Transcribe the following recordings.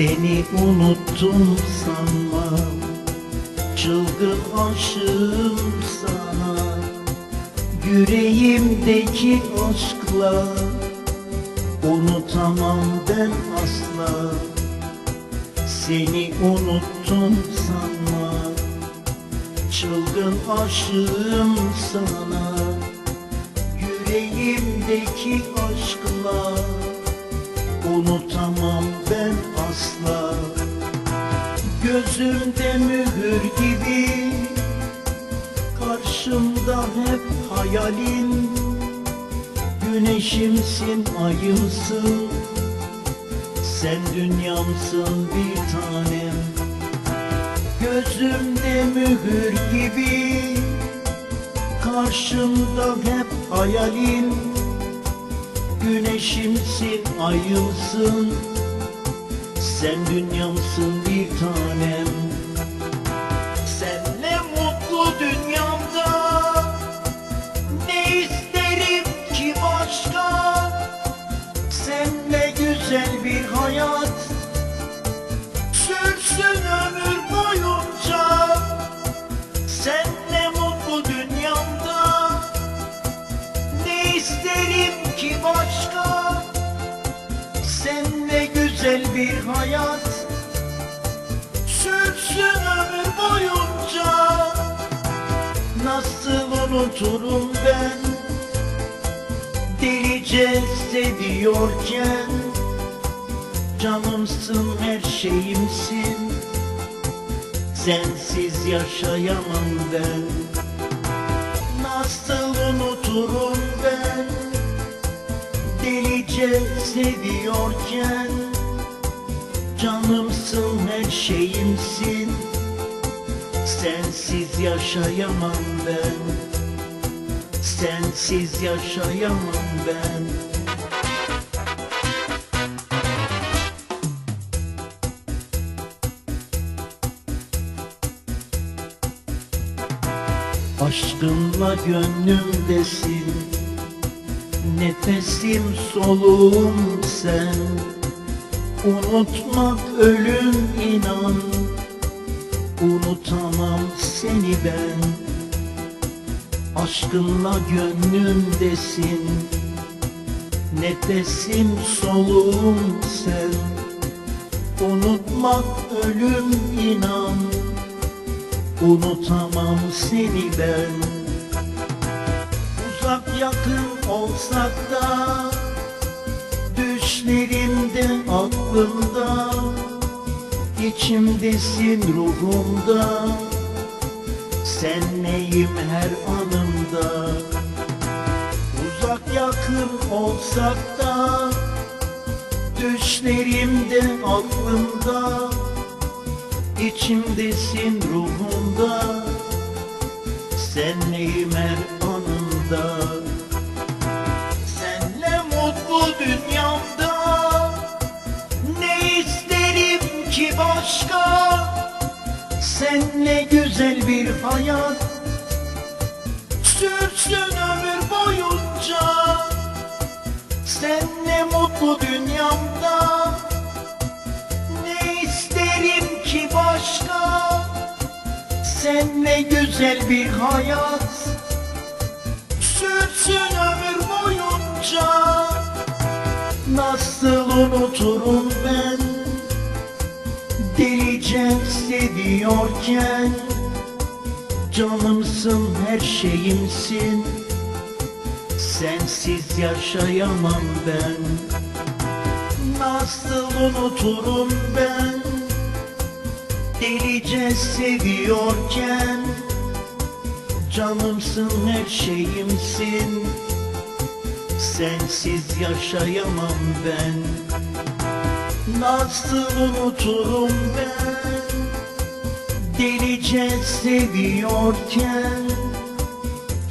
Seni unuttum sanma Çılgın aşığım sana. Yüreğimdeki aşkla Unutamam ben asla. Seni unuttum sanma Çılgın aşığım sana. Yüreğimdeki aşkla Unutamam ben asla. Gözümde mühür gibi Karşımda hep hayalin. Güneşimsin, ayımsın Sen dünyamsın bir tanem. Gözümde mühür gibi Karşımda hep hayalin Güneşimsin, ayımsın. Sen dünyamsın bir tanem bir hayat. Sürsün ömür boyunca. Nasıl unuturum ben? Delice seviyorken Canımsın her şeyimsin. Sensiz yaşayamam ben. Nasıl unuturum ben? Delice seviyorken Canımsın her şeyimsin. Sensiz yaşayamam ben. Sensiz yaşayamam ben. Aşkınla gönlümdesin Nefesim soluğum sen Unutmak ölüm inan. Unutamam seni ben. Aşkınla gönlümdesin Nefesim soluğum sen. Unutmak ölüm inan. Unutamam seni ben. Uzak yakın olsak da Düşlerimde aklımda İçimdesin ruhumda. Sen neyim her anımda? Uzak yakın olsak da Düşlerimde aklımda. İçimdesin ruhumda. Sen neyim her anımda güzel bir hayat. Sürsün ömür boyunca. Senle mutlu dünyamda. Ne isterim ki başka? Senle güzel bir hayat. Sürsün ömür boyunca. Nasıl unuturum ben? Delice seviyorken Canımsın her şeyimsin. Sensiz yaşayamam ben. Nasıl unuturum ben. Delice seviyorken. Canımsın her şeyimsin. Sensiz yaşayamam ben. Nasıl unuturum ben Delice seviyorken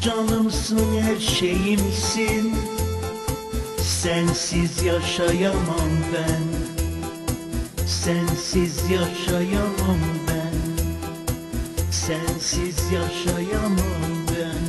Canımsın her şeyimsin. Sensiz yaşayamam ben Sensiz yaşayamam ben Sensiz yaşayamam ben